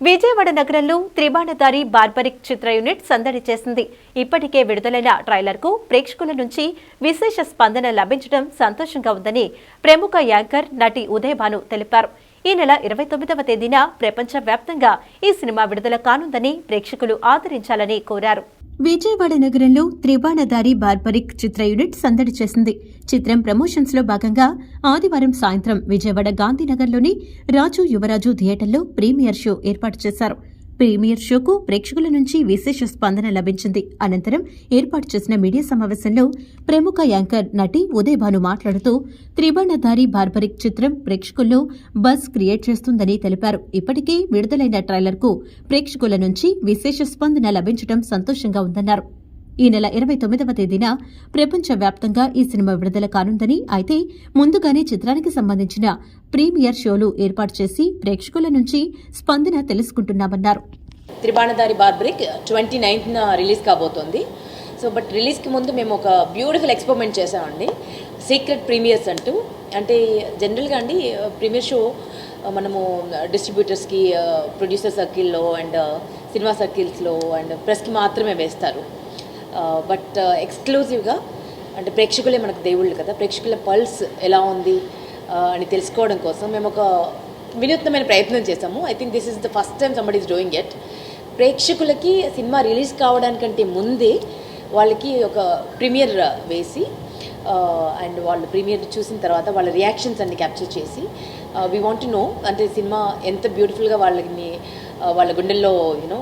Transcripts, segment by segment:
విజయవాడ నగరంలో త్రిబాణధారి బార్బరిక్ చిత్ర యూనిట్ సందడి చేసింది. ఇప్పటికే విడుదలైన ట్రైలర్కు ప్రేక్షకుల నుంచి విశేష స్పందన లభించడం సంతోషంగా ఉందని ప్రముఖ యాంకర్ నటి ఉదయ్ భాను తెలిపారు. ఈ నెల ఇరవై తొమ్మిదవ తేదీన ప్రపంచవ్యాప్తంగా ఈ సినిమా విడుదల కానుందని ప్రేక్షకులు ఆదరించాలని కోరారు. విజయవాడ నగరంలో త్రిబాణధారి బార్బరిక్ చిత్ర యూనిట్ సందడి చేసింది. చిత్రం ప్రమోషన్స్లో భాగంగా ఆదివారం సాయంత్రం విజయవాడ గాంధీనగర్లోని రాజు యువరాజు థియేటర్లో ప్రీమియర్ షో ఏర్పాటు చేశారు. ప్రీమియర్ షోకు ప్రేక్షకుల నుంచి విశేష స్పందన లభించింది. అనంతరం ఏర్పాటు చేసిన మీడియా సమావేశంలో ప్రముఖ యాంకర్ నటి ఉదయ్ భాను మాట్లాడుతూ త్రిబర్ణధారి బార్బరిక్ చిత్రం ప్రేక్షకుల్లో బజ్ క్రియేట్ చేస్తుందని తెలిపారు. ఇప్పటికే విడుదలైన ట్రైలర్కు ప్రేక్షకుల నుంచి విశేష స్పందన లభించడం సంతోషంగా ఉందన్నారు. ఈ నెల ఇరవై తొమ్మిదవ తేదీన ప్రపంచవ్యాప్తంగా ఈ సినిమా విడుదల కానుందని అయితే ముందుగానే చిత్రానికి సంబంధించిన ప్రీమియర్ షోలు ఏర్పాటు చేసి ప్రేక్షకుల నుంచి స్పందన తెలుసుకుంటున్నామన్నారు. Tribanadhari Barbarik twenty ninth release కాబోతోంది. సో బట్ రిలీజ్కి ముందు మేము ఒక బ్యూటిఫుల్ ఎక్స్పెరిమెంట్ చేసామండి సీక్రెట్ ప్రీమియర్స్ అంటూ. అంటే జనరల్గా అండి ప్రీమియర్ షో మనము డిస్ట్రిబ్యూటర్స్కి ప్రొడ్యూసర్ సర్కిల్లో అండ్ సినిమా సర్కిల్స్లో అండ్ ప్రెస్కి మాత్రమే వేస్తారు. బట్ ఎక్స్క్లూజివ్గా అంటే ప్రేక్షకులే మనకు దేవుళ్ళు కదా ప్రేక్షకుల పల్స్ ఎలా ఉంది అని తెలుసుకోవడం కోసం మేము ఒక వినూత్నమైన ప్రయత్నం చేసాము I think this is the first time somebody is doing it ప్రేక్షకులకి సినిమా రిలీజ్ కావడానికంటే ముందే వాళ్ళకి ఒక ప్రీమియర్ వేసి అండ్ వాళ్ళు ప్రీమియర్ చూసిన తర్వాత వాళ్ళ రియాక్షన్స్ అన్ని క్యాప్చర్ చేసి వీ వాంట్ టు నో అంటే సినిమా ఎంత బ్యూటిఫుల్గా వాళ్ళని వాళ్ళ గుండెల్లో యూనో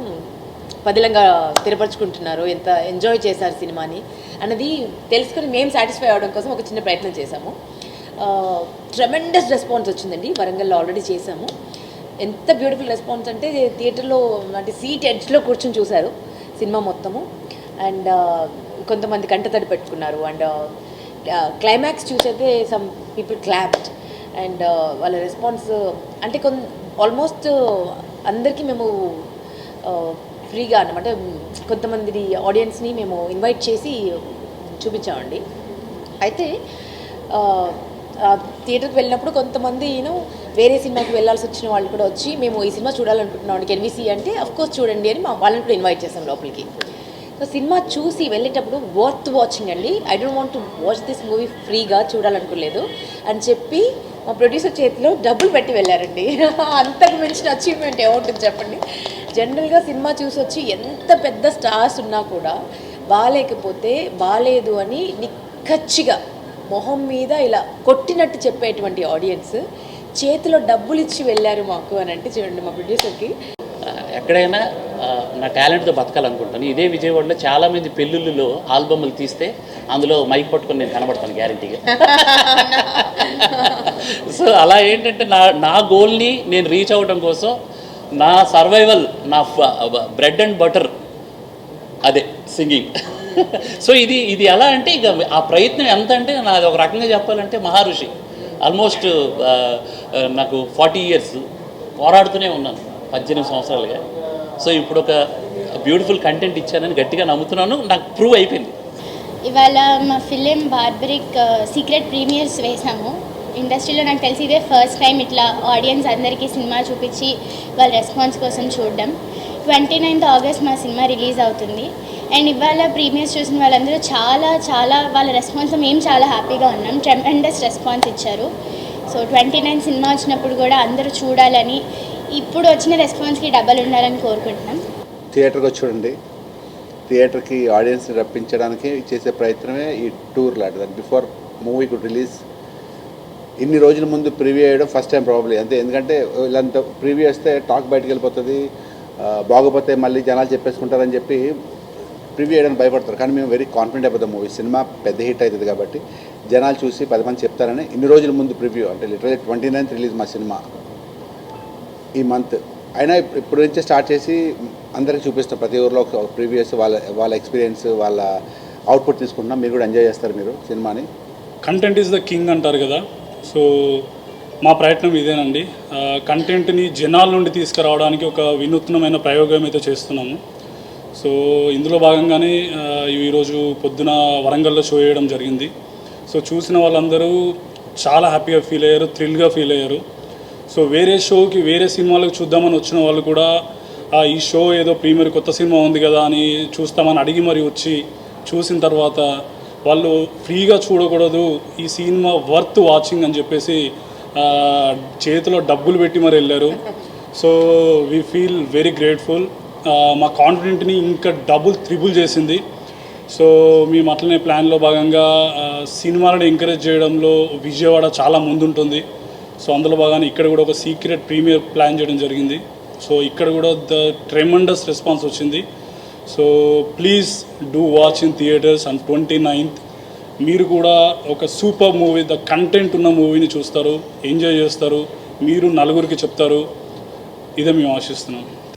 పదిలంగా స్థిరపరచుకుంటున్నారు ఎంత ఎంజాయ్ చేశారు సినిమాని అన్నది తెలుసుకొని మేము సాటిస్ఫై అవ్వడం కోసం ఒక చిన్న ప్రయత్నం చేశాము. ట్రెమెండస్ రెస్పాన్స్ వచ్చిందండి వరంగల్లో ఆల్రెడీ చేశాము. ఎంత బ్యూటిఫుల్ రెస్పాన్స్ అంటే థియేటర్లో అంటే సీట్ ఎడ్జ్లో కూర్చొని చూశారు సినిమా మొత్తము. అండ్ కొంతమంది కంటతడి పెట్టుకున్నారు. అండ్ క్లైమాక్స్ చూసైతే సమ్ పీపుల్ క్లాప్డ్ అండ్ వాళ్ళ రెస్పాన్స్ అంటే కొన్ ఆల్మోస్ట్ అందరికీ మేము ఫ్రీగా అనమాట కొంతమంది ఆడియన్స్ని మేము ఇన్వైట్ చేసి చూపించామండి. అయితే థియేటర్కి వెళ్ళినప్పుడు కొంతమంది నేను వేరే సినిమాకి వెళ్ళాల్సి వచ్చిన వాళ్ళు కూడా వచ్చి మేము ఈ సినిమా చూడాలనుకుంటున్నాం అండి కెన్ అంటే అఫ్ కోర్స్ చూడండి అని మా వాళ్ళని కూడా ఇన్వైట్ చేసాం లోపలికి. సో సినిమా చూసి వెళ్ళేటప్పుడు వర్త్ వాచింగ్ అండి. I don't want to watch this movie ఫ్రీగా చూడాలనుకోలేదు అని చెప్పి మా ప్రొడ్యూసర్ చేతిలో డబ్బులు పెట్టి వెళ్ళారండి. అంతకు మించిన అచీవ్మెంట్ ఏముంటుంది చెప్పండి. జనరల్గా సినిమా చూసి వచ్చి ఎంత పెద్ద స్టార్స్ ఉన్నా కూడా బాగాలేకపోతే బాగాలేదు అని నిక్కచ్చిగా మొహం మీద ఇలా కొట్టినట్టు చెప్పేటువంటి ఆడియన్స్ చేతిలో డబ్బులు ఇచ్చి వెళ్ళారు మాకు అని అంటే చూడండి మా ప్రొడ్యూసర్కి. ఎక్కడైనా నా టాలెంట్తో బతకాలనుకుంటాను. ఇదే విజయవాడలో చాలా మంది పెళ్ళిళ్ళలో ఆల్బమ్లు తీస్తే అందులో మైక్ పట్టుకొని నేను కనబడతాను గ్యారంటీగా. సో అలా ఏంటంటే నా నా గోల్ని నేను రీచ్ అవ్వడం కోసం నా సర్వైవల్ నా బ్రెడ్ అండ్ బటర్ అదే సింగింగ్ సో ఇది ఇది ఎలా అంటే ఇక ఆ ప్రయత్నం ఎంత అంటే నాది ఒక రకంగా చెప్పాలంటే మహర్షి. ఆల్మోస్ట్ uh, uh, నాకు ఫార్టీ ఇయర్స్ పోరాడుతూనే ఉన్నాను పద్దెనిమిది సంవత్సరాలుగా. సో ఇప్పుడు ఒక బ్యూటిఫుల్ కంటెంట్ ఇచ్చానని గట్టిగా నమ్ముతున్నాను నాకు ప్రూవ్ అయిపోయింది. ఇవాళ మా ఫిలిం బార్బరిక్ సీక్రెట్ ప్రీమియర్స్ వేసాము. ఇండస్ట్రీలో నాకు తెలిసి ఇదే ఫస్ట్ టైం ఇట్లా ఆడియన్స్ అందరికీ సినిమా చూపించి వాళ్ళ రెస్పాన్స్ కోసం చూడడం. ట్వంటీ నైన్త్ ఆగస్ట్ మా సినిమా రిలీజ్ అవుతుంది. అండ్ ఇవాళ ప్రీమియర్స్ చూసిన వాళ్ళందరూ చాలా చాలా వాళ్ళ రెస్పాన్స్ మేము చాలా హ్యాపీగా ఉన్నాం. ట్రెమెండస్ రెస్పాన్స్ ఇచ్చారు. సో ట్వంటీ నైన్ సినిమా వచ్చినప్పుడు కూడా అందరూ చూడాలని ఇప్పుడు వచ్చిన రెస్పాన్స్కి డబల్ ఉండాలని కోరుకుంటున్నాం. థియేటర్కి వచ్చి చూడండి. థియేటర్కి ఆడియన్స్ని రప్పించడానికి చేసే ప్రయత్నమే ఈ టూర్ లాంటిది. బిఫోర్ మూవీ కుడ్ రిలీజ్ ఇన్ని రోజుల ముందు ప్రివ్యూ చేయడం ఫస్ట్ టైం ప్రాబ్లీ అంతే ఎందుకంటే ఇలాంటి ప్రివ్యూ వేస్తే టాక్ బయటకు వెళ్ళిపోతుంది బాగోపోతే మళ్ళీ జనాలు చెప్పేసుకుంటారని చెప్పి ప్రివ్యూ చేయడానికి భయపడతారు. కానీ మేము వెరీ కాన్ఫిడెంట్ అయిపోతాం మూవీ సినిమా పెద్ద హిట్ అవుతుంది కాబట్టి జనాలు చూసి పది మంది చెప్తారని ఇన్ని రోజుల ముందు ప్రివ్యూ. అంటే లిటరలీ ట్వంటీ నైన్త్ రిలీజ్ మా సినిమా ఈ మంత్ అయినా ఇప్పుడు నుంచే స్టార్ట్ చేసి అందరికి చూపిస్తాం. ప్రతి ఊర్లో ఒక ప్రీవియస్ వాళ్ళ వాళ్ళ ఎక్స్పీరియన్స్ వాళ్ళ అవుట్పుట్ తీసుకుంటున్నాం. మీరు కూడా ఎంజాయ్ చేస్తారు మీరు సినిమాని. కంటెంట్ ఈజ్ ద కింగ్ అంటారు కదా. సో మా ప్రయత్నం ఇదేనండి. కంటెంట్ని జనాల నుండి తీసుకురావడానికి ఒక వినూత్నమైన ప్రయోగం అయితే చేస్తున్నాము. సో ఇందులో భాగంగానే ఈరోజు పొద్దున వరంగల్లో షో వేయడం జరిగింది. సో చూసిన వాళ్ళందరూ చాలా హ్యాపీగా ఫీల్ అయ్యారు థ్రిల్గా ఫీల్ అయ్యారు. సో వేరే షోకి వేరే సినిమాలకు చూద్దామని వచ్చిన వాళ్ళు కూడా ఈ షో ఏదో ప్రీమియర్ కొత్త సినిమా ఉంది కదా అని చూస్తామని అడిగి మరి వచ్చి చూసిన తర్వాత వాళ్ళు ఫ్రీగా చూడకూడదు ఈ సినిమా వర్త్ వాచింగ్ అని చెప్పేసి చేతిలో డబ్బులు పెట్టి మరి వెళ్ళారు. So we feel very grateful మా కాన్ఫిడెంట్ని ఇంకా డబుల్ త్రిబుల్ చేసింది. సో మేము అట్లనే ప్లాన్లో భాగంగా సినిమాలను ఎంకరేజ్ చేయడంలో విజయవాడ చాలా ముందుంటుంది. సో అందులో భాగంగా ఇక్కడ కూడా ఒక సీక్రెట్ ప్రీమియర్ ప్లాన్ చేయడం జరిగింది. సో ఇక్కడ కూడా ద ట్రెమండస్ రెస్పాన్స్ వచ్చింది. So please do watch in theatres and twenty ninth మీరు కూడా ఒక సూపర్ మూవీ ద కంటెంట్ ఉన్న మూవీని చూస్తారు ఎంజాయ్ చేస్తారు. మీరు నలుగురికి చెప్తారు. ఇదే మేము ఆశిస్తున్నాం.